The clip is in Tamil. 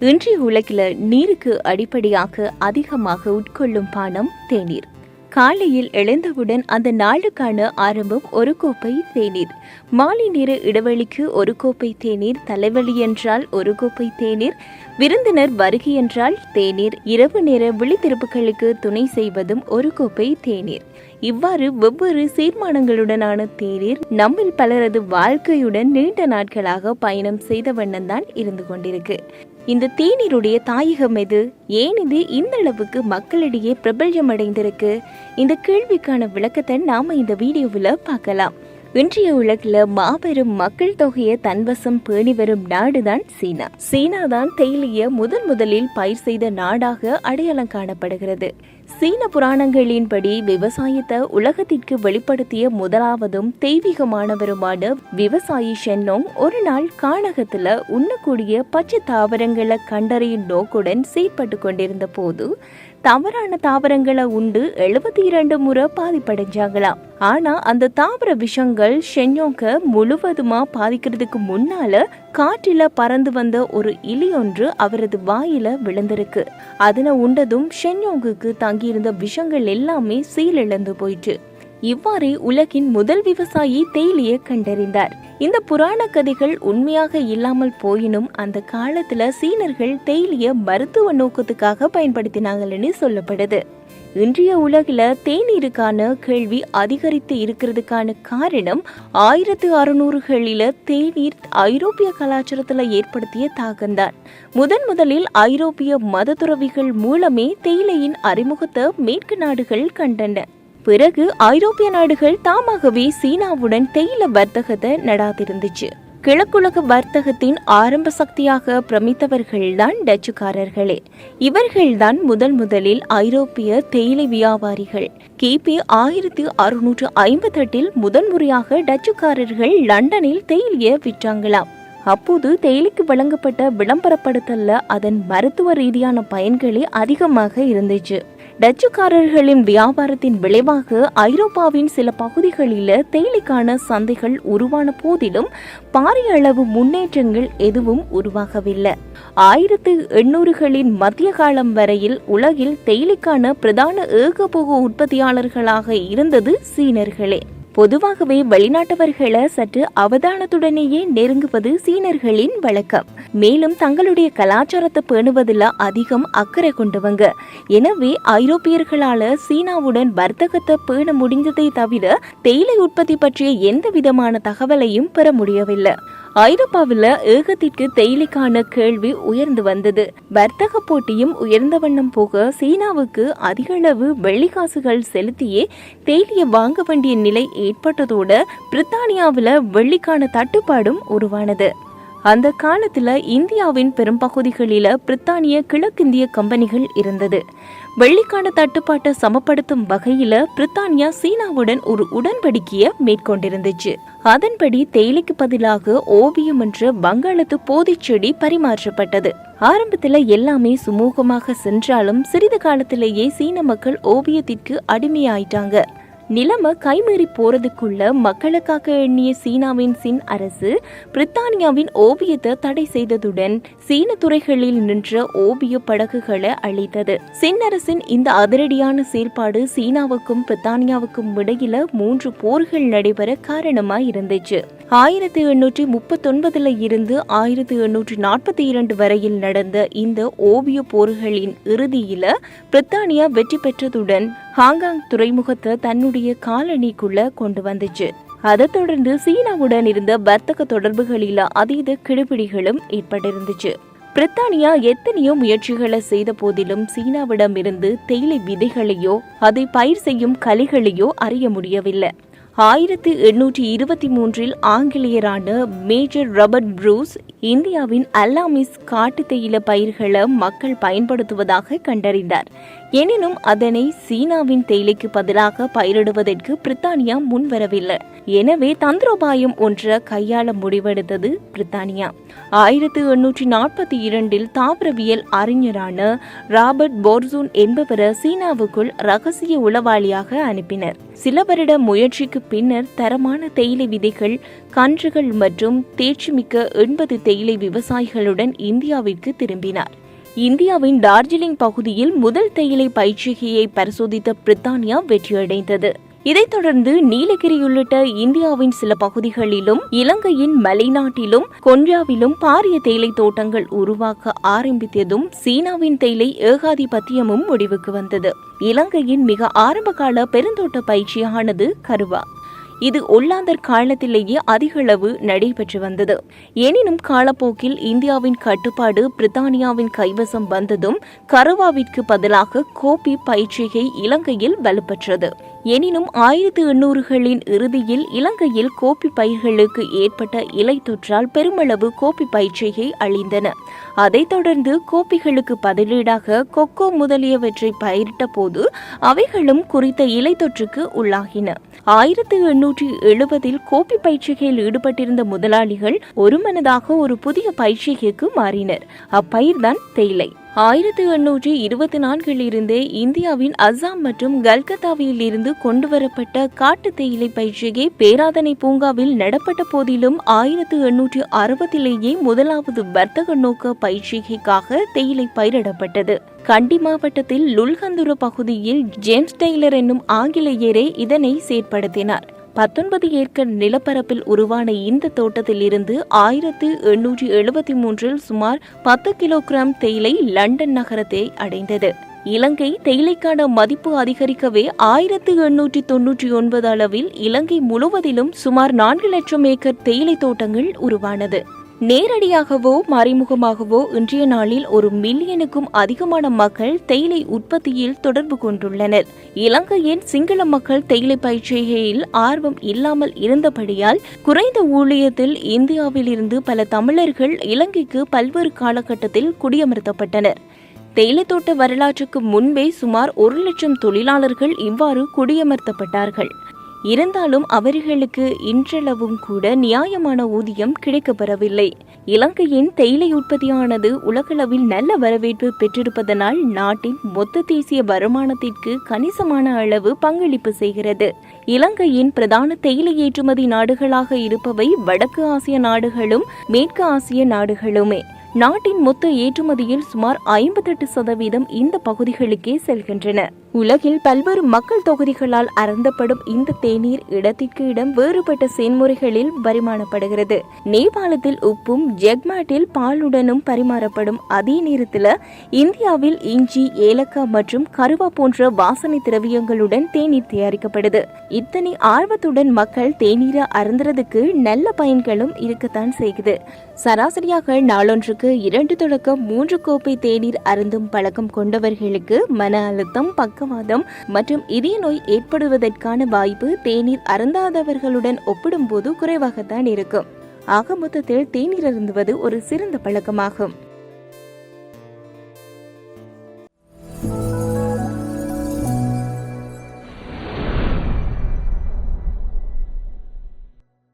இன்றைய உலகில் நீருக்கு அடிப்படையாக அதிகமாக உட்கொள்ளும் பானம் தேநீர். காலையில் எழுந்தவுடன் அந்த நாளுக்கான ஆரம்பம் ஒரு கோப்பை தேநீர். மாலை நேர இடைவெளிக்கு ஒரு கோப்பை தேநீர் தலைவலி என்றால் ஒரு கோப்பை தேநீர் விருந்தினர் வருகை என்றால் தேநீர் இரவு நேர விழித்திருப்புகளுக்கு துணை செய்வதும் ஒரு கோப்பை தேநீர். இவ்வாறு வெவ்வேறு சீர்மானங்களுடனான தேநீர் நம்மில் பலரது வாழ்க்கையுடன் நீண்ட நாட்களாக பயணம் செய்த வண்ணம்தான் இருந்து கொண்டிருக்கு. இந்த தேநீருடைய தாயகம் எது? ஏன் இது இந்த அளவுக்கு மக்களிடையே பிரபல்யம் அடைந்திருக்கு இந்த கேள்விக்கான விளக்கத்தை நாம இந்த வீடியோவில் பார்க்கலாம். இன்றைய உலகில் மாபெரும் மக்கள் தொகையை தன்வசம் பேணி வரும் நாடுதான் சீனா. சீனா தான் தேயிலைய முதன் முதலில் பயிர் செய்த நாடாக அடையாளம் காணப்படுகிறது. சீன புராணங்களின்படி விவசாயத்தை உலகத்திற்கு வெளிப்படுத்திய முதலாவதும் தெய்வீகமானவருமான விவசாயி ஷென்னோங் ஒரு நாள் காணகத்துல உண்ணக்கூடிய பச்சை தாவரங்களை கண்டறியும் நோக்குடன் செயற்பட்டு கொண்டிருந்த போது தவறான தாவரங்களை உண்டு எழுபத்தி இரண்டு முறை பாதிப்படைஞ்சாங்களாம். ஆனா அந்த தாவர விஷங்கள் ஷென்யோங்க முழுவதுமா பாதிக்கிறதுக்கு முன்னால காற்றில பறந்து வந்த ஒரு இலி ஒன்று அவரது வாயில விழுந்திருக்கு. அதனை உண்டதும் ஷென்யோங்குக்கு தங்கியிருந்த விஷங்கள் எல்லாமே சீலிழந்து போயிட்டு இவ்வாறே உலகின் முதல் விவசாயி தேயிலையை கண்டறிந்தார். இந்த புராண கதைகள் உண்மையாக இல்லாமல் போயினும் அந்த காலத்துல சீனர்கள் தேயிலைய மருத்துவ நோக்கத்துக்காக பயன்படுத்தினாங்கன்னு சொல்லப்படுது. இன்றைய உலகில் தேநீருக்கான கேள்வி அதிகரித்து இருக்கிறதுக்கான காரணம் ஆயிரத்து அறுநூறுகளில தேநீர் ஐரோப்பிய கலாச்சாரத்துல ஏற்படுத்திய தாக்கம்தான். முதன் முதலில் ஐரோப்பிய மதத்துறவிகள் மூலமே தேயிலையின் அறிமுகத்தை மேற்கு நாடுகள் கண்டன. பிறகு ஐரோப்பிய நாடுகள் தாமாகவே சீனாவுடன் தேயில வர்த்தகத்தை நடாத்திருந்துச்சு. கிழக்குலக வர்த்தகத்தின் ஆரம்ப சக்தியாக பிரமித்தவர்கள்தான் டச்சுக்காரர்களே. இவர்கள்தான் முதல் முதலில் ஐரோப்பிய தேயிலை வியாபாரிகள். கிபி ஆயிரத்தி அறுநூற்று ஐம்பத்தெட்டில் முதன்முறையாக டச்சுக்காரர்கள் லண்டனில் தேயிலையை விற்றாங்களாம். அப்போது தேயிலைக்கு வழங்கப்பட்ட விளம்பரப்படுத்தல்ல அதன் மருத்துவ ரீதியான பயன்களே அதிகமாக இருந்துச்சு. டச்சுக்காரர்களின் வியாபாரத்தின் விளைவாக ஐரோப்பாவின் சில பகுதிகளில் தேயிலைக்கான சந்தைகள் உருவான போதிலும் பாரிய அளவு முன்னேற்றங்கள் எதுவும் உருவாகவில்லை. ஆயிரத்து எண்ணூறுகளின் மத்திய காலம் வரையில் உலகில் தேயிலைக்கான பிரதான ஏகபோக உற்பத்தியாளர்களாக இருந்தது சீனர்களே. பொதுவாகவே வெளிநாட்டவர்களை சற்று அவதானத்துடனேயே நெருங்குவது சீனர்களின் வழக்கம். மேலும் தங்களுடைய கலாச்சாரத்தை பேணுவதில் அதிகம் அக்கறை கொண்டவங்க. எனவே ஐரோப்பியர்களால சீனாவுடன் வர்த்தகத்தை பேண முடிந்ததை தவிர தேயிலை உற்பத்தி பற்றிய எந்த விதமான தகவலையும் பெற முடியவில்லை. ஐரோப்பாவில் ஏகத்திற்கு தேயிலைக்கான கேள்வி உயர்ந்து வந்தது. வர்த்தக போட்டியும் உயர்ந்த வண்ணம் போக சீனாவுக்கு அதிகளவு வெள்ளிக்காசுகள் செலுத்தியே தேயிலையை வாங்க வேண்டிய நிலை ஏற்பட்டதோடு பிரித்தானியாவில் வெள்ளிக்கான தட்டுப்பாடும் உருவானது. அந்த காலத்துல இந்தியாவின் பெரும்பகுதிகளில பிரித்தானிய கிழக்கிந்திய கம்பெனிகள் இருந்தது. வெள்ளிக்கான தட்டுப்பாட்டை சமப்படுத்தும் வகையில பிரித்தானியா சீனாவுடன் ஒரு உடன்படிக்கையை மேற்கொண்டிருந்துச்சு. அதன்படி தேயிலைக்கு பதிலாக ஓவியம் என்ற வங்காளத்து போதைச்செடி பரிமாற்றப்பட்டது. ஆரம்பத்துல எல்லாமே சுமூகமாக சென்றாலும் சிறிது காலத்திலேயே சீன மக்கள் ஓவியத்திற்கு அடிமையாயிட்டாங்க. நிலைமை கைமீறி போறதுக்குள்ள மக்களுக்காக எண்ணிய சீனாவின் சின் அரசு பிரித்தானியாவின் ஓவியத்தை தடை செய்ததுடன் சீன துறைகளில் நின்ற ஓவிய படகுகளை அழித்தது. சின் அரசின் இந்த அதிரடியான செயல்பாடு சீனாவுக்கும் பிரித்தானியாவுக்கும் இடையில மூன்று போர்கள் நடைபெற காரணமாய் இருந்துச்சு. ஆயிரத்தி எண்ணூற்றி முப்பத்தொன்பதுல இருந்து ஆயிரத்தி எண்ணூற்றி நாற்பத்தி இரண்டு வரையில் நடந்த இந்த ஓவிய போர்களின் இறுதியில பிரித்தானியா வெற்றி பெற்றதுடன் ஹாங்காங் துறைமுகத்தை தன்னுடைய காலனிக்குள்ள கொண்டு வந்துச்சு. அதைத் தொடர்ந்து சீனாவுடன் இருந்த வர்த்தக தொடர்புகளில் அதீத கிடுபிடிகளும் ஏற்பட்டிருந்துச்சு. பிரித்தானியா எத்தனையோ முயற்சிகளை செய்த போதிலும் சீனாவிடமிருந்து தேயிலை விதைகளையோ அதை பயிர் செய்யும் கலைகளையோ அறிய முடியவில்லை. ஆயிரத்தி எண்ணூற்றி இருபத்தி மூன்றில் ஆங்கிலேயரான மேஜர் ராபர்ட் ப்ரூஸ் இந்தியாவின் அல்லாமிஸ் காட்டு தேயிலை பயிர்களை மக்கள் பயன்படுத்துவதாக கண்டறிந்தார். எனினும் அதனை சீனாவின் தேயிலைக்கு பதிலாக பயிரிடுவதற்கு பிரித்தானியா முன்வரவில்லை. எனவே தந்திரோபாயம் ஒன்றை கையாள முடிவெடுத்தது பிரித்தானியா. ஆயிரத்து எண்ணூற்றி நாற்பத்தி இரண்டில் தாவரவியல் அறிஞரான ராபர்ட் போர்சூன் என்பவரை சீனாவுக்குள் ரகசிய உளவாளியாக அனுப்பினர். சில வருட முயற்சிக்கு பின்னர் தரமான தேயிலை விதைகள் கன்றுகள் மற்றும் தேர்ச்சிமிக்க எண்பது தேயிலை விவசாயிகளுடன் இந்தியாவிற்கு திரும்பினார். இந்தியாவின் டார்ஜிலிங் பகுதியில் முதல் தேயிலை பயிற்சிகையை பரிசோதித்த பிரித்தானியா வெற்றியடைந்தது. இதைத் தொடர்ந்து நீலகிரி உள்ளிட்ட இந்தியாவின் சில பகுதிகளிலும் இலங்கையின் மலைநாட்டிலும் கொன்றாவிலும் பாரிய தேயிலை தோட்டங்கள் உருவாக்க ஆரம்பித்ததும் சீனாவின் தேயிலை ஏகாதிபத்தியமும் முடிவுக்கு வந்தது. இலங்கையின் மிக ஆரம்பகால பெருந்தோட்ட பயிற்சியானது கருவா. இது ஒல்லாந்தர் காலத்திலேயே அதிகளவு நடைபெற்று வந்தது. எனினும் காலப்போக்கில் இந்தியாவின் கட்டுப்பாடு பிரித்தானியாவின் கைவசம் வந்ததும் கருவாவிற்கு பதிலாக கோபி பயிற்சிகை இலங்கையில் வலுப்பெற்றது. எனினும் ஆயிரத்து எண்ணூறுகளின் இறுதியில் இலங்கையில் கோப்பி பயிர்களுக்கு ஏற்பட்ட இலை தொற்றால் பெருமளவு கோப்பி பயிற்சிகை அழிந்தன அதைத் தொடர்ந்து கோப்பிகளுக்கு பதிலீடாக கொக்கோ முதலியவற்றை பயிரிட்ட போது அவைகளும் குறித்த இலை தொற்றுக்கு உள்ளாகின. ஆயிரத்து எண்ணூற்றி எழுபதில் கோப்பி பயிற்சிகையில் ஈடுபட்டிருந்த முதலாளிகள் ஒருமனதாக ஒரு புதிய பயிற்சிகைக்கு மாறினர். அப்பயிர்தான் தேயிலை. ஆயிரத்தி எண்ணூற்றி இருபத்தி நான்கில் இருந்தே இந்தியாவின் அஸ்ஸாம் மற்றும் கல்கத்தாவில் இருந்து கொண்டுவரப்பட்ட காட்டு தேயிலை பயிற்சிகை பேராதனை பூங்காவில் நடப்பட்ட போதிலும் ஆயிரத்தி எண்ணூற்றி அறுபதிலேயே முதலாவது வர்த்தக நோக்க பயிற்சிகைக்காக தேயிலை பயிரிடப்பட்டது. கண்டி மாவட்டத்தில் லுல்கந்துர பகுதியில் ஜேம்ஸ் டெய்லர் என்னும் ஆங்கிலேயரே இதனை செயற்படுத்தினார். பத்தொன்பது ஏக்கர் நிலப்பரப்பில் உருவான இந்த தோட்டத்தில் இருந்து ஆயிரத்து எண்ணூற்றி எழுபத்தி மூன்றில் சுமார் பத்து கிலோகிராம் தேயிலை லண்டன் நகரத்தை அடைந்தது. இலங்கை தேயிலைக்கான மதிப்பு அதிகரிக்கவே ஆயிரத்து எண்ணூற்றி தொன்னூற்றி ஒன்பது அளவில் இலங்கை முழுவதிலும் சுமார் நான்கு லட்சம் ஏக்கர் தேயிலை தோட்டங்கள் உருவானது. நேரடியாகவோ மறைமுகமாகவோ இன்றைய நாளில் ஒரு மில்லியனுக்கும் அதிகமான மக்கள் தேயிலை உற்பத்தியில் தொடர்பு கொண்டுள்ளனர். இலங்கையின் சிங்கள மக்கள் தேயிலை பயிற்சிகையில் ஆர்வம் இல்லாமல் இருந்தபடியால் குறைந்த ஊழியத்தில் இந்தியாவில் இருந்து பல தமிழர்கள் இலங்கைக்கு பல்வேறு காலகட்டத்தில் குடியமர்த்தப்பட்டனர். தேயிலை தோட்ட வரலாற்றுக்கு முன்பே சுமார் ஒரு லட்சம் தொழிலாளர்கள் இவ்வாறு குடியமர்த்தப்பட்டார்கள். இருந்தாலும் அவர்களுக்கு இன்றளவும் கூட நியாயமான ஊதியம் கிடைக்கப்பெறவில்லை. இலங்கையின் தேயிலை உற்பத்தியானது உலகளவில் நல்ல வரவேற்பு பெற்றிருப்பதனால் நாட்டின் மொத்த தேசிய வருமானத்திற்கு கணிசமான அளவு பங்களிப்பு செய்கிறது. இலங்கையின் பிரதான தேயிலை ஏற்றுமதி நாடுகளாக இருப்பவை வடக்கு ஆசிய நாடுகளும் மேற்கு ஆசிய நாடுகளுமே. நாட்டின் மொத்த ஏற்றுமதியில் சுமார் ஐம்பத்தெட்டு சதவீதம் இந்த பகுதிகளுக்கே செல்கின்றன. உலகில் பல்வேறு மக்கள் தொகுதிகளால் அறந்தப்படும் இந்த தேநீர் இடத்திற்கு இடம் வேறுபட்ட செயல்முறைகளில் பரிமாறப்படுகிறது நேபாளத்தில் உப்பும் ஜெக்மாட்டில் பாலுடனும் பரிமாறப்படும் அதே நேரத்தில் இந்தியாவில் இஞ்சி ஏலக்காய் மற்றும் கருவா போன்ற வாசனை திரவியங்களுடன் தேநீர் தயாரிக்கப்படுது. இத்தனை ஆர்வத்துடன் மக்கள் தேநீரை அருந்துறதுக்கு நல்ல பயன்களும் இருக்கத்தான் செய்கிறது சராசரியாக நாளொன்றுக்கு இரண்டு தொடக்கம் மூன்று கோப்பை தேநீர் அருந்தும் பழக்கம் கொண்டவர்களுக்கு மன அழுத்தம் பக்கவாதம் மற்றும் இதய நோய் ஏற்படுவதற்கான வாய்ப்பு தேநீர் அருந்தாதவர்களுடன் ஒப்பிடும்போது குறைவாகத்தான் இருக்கும். ஆக மொத்தத்தில் தேநீர் அருந்துவது ஒரு சிறந்த பழக்கமாகும்.